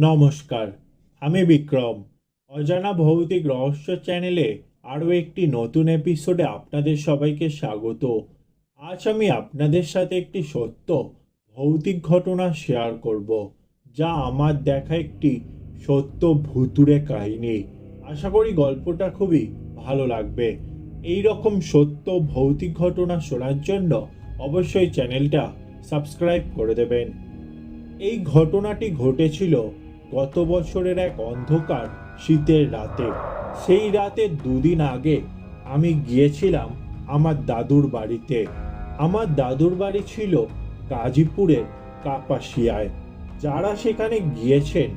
নমস্কার, আমি বিক্রম। অজানা ভৌতিক রহস্য চ্যানেলে আরও একটি নতুন এপিসোডে আপনাদের সবাইকে স্বাগত। আজ আমি আপনাদের সাথে একটি সত্য, ভৌতিক ঘটনা শেয়ার করব, যা আমার দেখা একটি সত্য ভুতুরে কাহিনী। আশা করি গল্পটা খুবই ভালো লাগবে। এই রকম সত্য, ভৌতিক ঘটনা শোনার জন্য অবশ্যই চ্যানেলটা সাবস্ক্রাইব করে দেবেন। এই ঘটনাটি ঘটেছিল গত বছরের এক অন্ধকার শীতের রাতে। সেই রাতে দুদিন আগে আমি গিয়েছিলাম আমার দাদুর বাড়িতে। আমার দাদুর বাড়ি ছিল গাজীপুরের কাপাসিয়ায়। যারা সেখানে গিয়েছেন,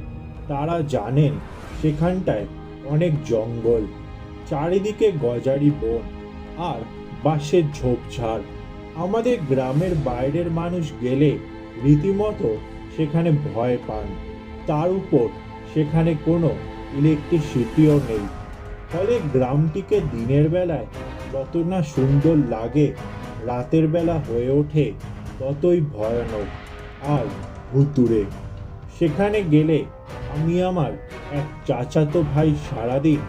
তারা জানেন সেখানটায় অনেক জঙ্গল, চারিদিকে গজারি বন আর বাঁশের ঝোপঝাড়। আমাদের গ্রামের বাইরের মানুষ গেলে রীতিমতো সেখানে ভয় পান। তার উপর সেখানে কোনো ইলেকট্রিসিটিও নেই। ফলে গ্রামটিকে দিনের বেলায় যত না সুন্দর লাগে, রাতের বেলা হয়ে ওঠে ততই ভয়ানক আর ভুতুরে সেখানে গেলে আমি আমার এক চাচাতো ভাই সারাদিন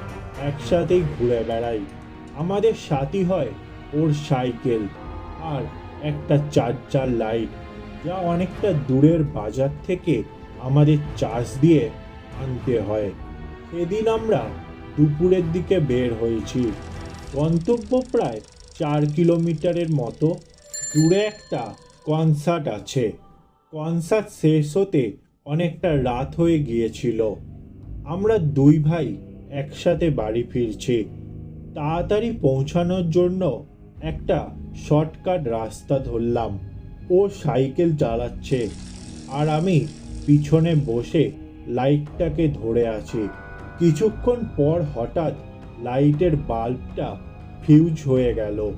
একসাথেই ঘুরে বেড়াই। আমাদের সাথী হয় ওর সাইকেল আর একটা চার্জার লাইট, যা অনেকটা দূরের বাজার থেকে আমাদের চার্জ দিয়ে আনতে হয়। সেদিন আমরা দুপুরের দিকে বের হয়েছি। গন্তব্য প্রায় চার কিলোমিটারের মতো দূরে একটা কনসার্ট আছে। কনসার্ট শেষ হতে অনেকটা রাত হয়ে গিয়েছিল। আমরা দুই ভাই একসাথে বাড়ি ফিরছি। তাড়াতাড়ি পৌঁছানোর জন্য একটা শর্টকাট রাস্তা ধরলাম। ও সাইকেল চালাচ্ছে। আর আমি পিছনে বসে লাইটটাকে ধরে আছে। কিছুক্ষণ পর হঠাৎ লাইটের বাল্বটা ফিউজ হয়ে গেল।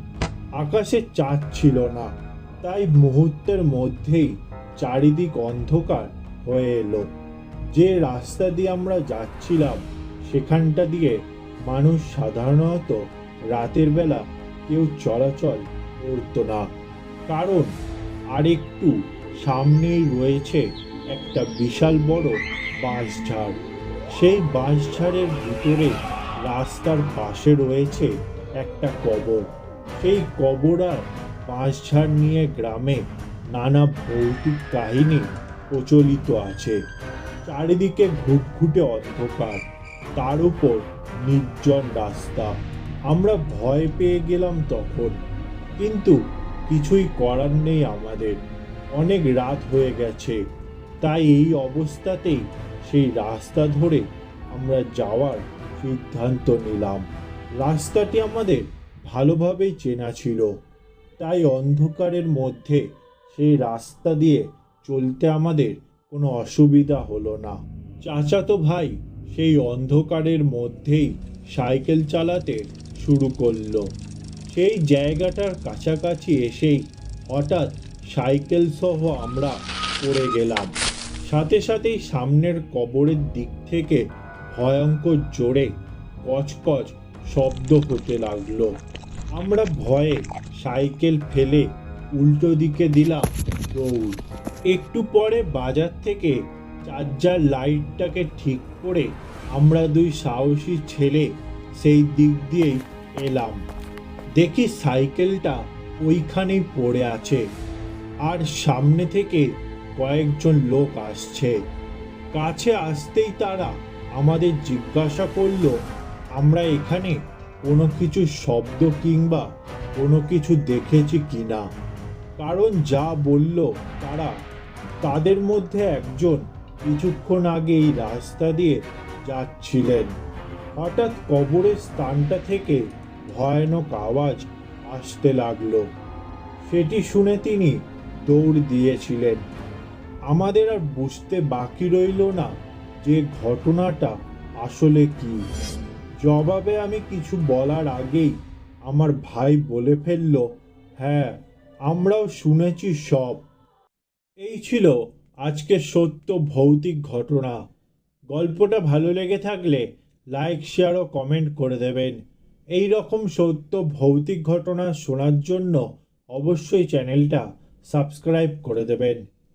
আকাশে চাঁদ ছিল না, তাই মুহূর্তের মধ্যেই চারিদিক অন্ধকার হয়ে এলো। যে রাস্তা দিয়ে আমরা যাচ্ছিলাম, সেখানটা দিয়ে মানুষ সাধারণত রাতের বেলা কেউ চলাচল করতো না। কারণ আরেকটু সামনেই রয়েছে একটা বিশাল বড় বাঁশঝাড় সেই বাঁশঝাড়ের ভিতরে রাস্তার পাশে রয়েছে একটা কবর। সেই কবর আর বাঁশঝাড় নিয়ে গ্রামে নানা ভৌতিক কাহিনী প্রচলিত আছে। চারিদিকে ঘুটঘুটে অন্ধকার, তার উপর নির্জন রাস্তা। আমরা ভয় পেয়ে গেলাম তখন, কিন্তু কিছুই করার নেই আমাদের। অনেক রাত হয়ে গেছে তাই এই অবস্থাতেই সেই রাস্তা ধরে আমরা যাওয়ার সিদ্ধান্ত নিলাম। রাস্তাটি আমাদের ভালোভাবেই চেনা ছিল। তাই অন্ধকারের মধ্যে সেই রাস্তা দিয়ে চলতে আমাদের কোনো অসুবিধা হলো না। চাচাতো ভাই সেই অন্ধকারের মধ্যেই সাইকেল চালাতে শুরু করল। সেই জায়গাটার কাছাকাছি এসেই হঠাৎ সাইকেল সহ আমরা পড়ে গেলাম। সাথে সাথেই সামনের কবরের দিক থেকে ভয়ঙ্কর জোরে কচকচ শব্দ হতে লাগল। আমরা ভয়ে সাইকেল ফেলে উল্টো দিকে দিলাম দৌড়। একটু পরে বাজার থেকে চার্জার লাইটটাকে ঠিক করে আমরা দুই সাহসী ছেলে সেই দিক দিয়েই এলাম। দেখি সাইকেলটা ওইখানেই পড়ে আছে। আর সামনে থেকে কয়েকজন লোক আসছে। কাছে আসতেই তারা আমাদের জিজ্ঞাসা করল, আমরা এখানে কোনো কিছু শব্দ কিংবা কোনো কিছু দেখেছি কি না? কারণ যা বলল তারা, তাদের মধ্যে একজন কিছুক্ষণ আগে এই রাস্তা দিয়ে যাচ্ছিলেন। হঠাৎ কবরের স্থানটা থেকে ভয়ানক আওয়াজ আসতে লাগল। সেটি শুনে তিনি দৌড় দিয়েছিলেন। আমাদের আর বুঝতে বাকি রইল না যে ঘটনাটা আসলে কি। জবাবে আমি কিছু বলার আগেই আমার ভাই বলে ফেলল হ্যাঁ আমরাও শুনেছি সব। এই ছিল আজকে সত্য ভৌতিক ঘটনা। গল্পটা ভালো লেগে থাকলে লাইক, শেয়ার ও কমেন্ট করে দেবেন। এই রকম সত্য ভৌতিক ঘটনা শোনার জন্য অবশ্যই চ্যানেলটা সাবস্ক্রাইব করে দেবেন।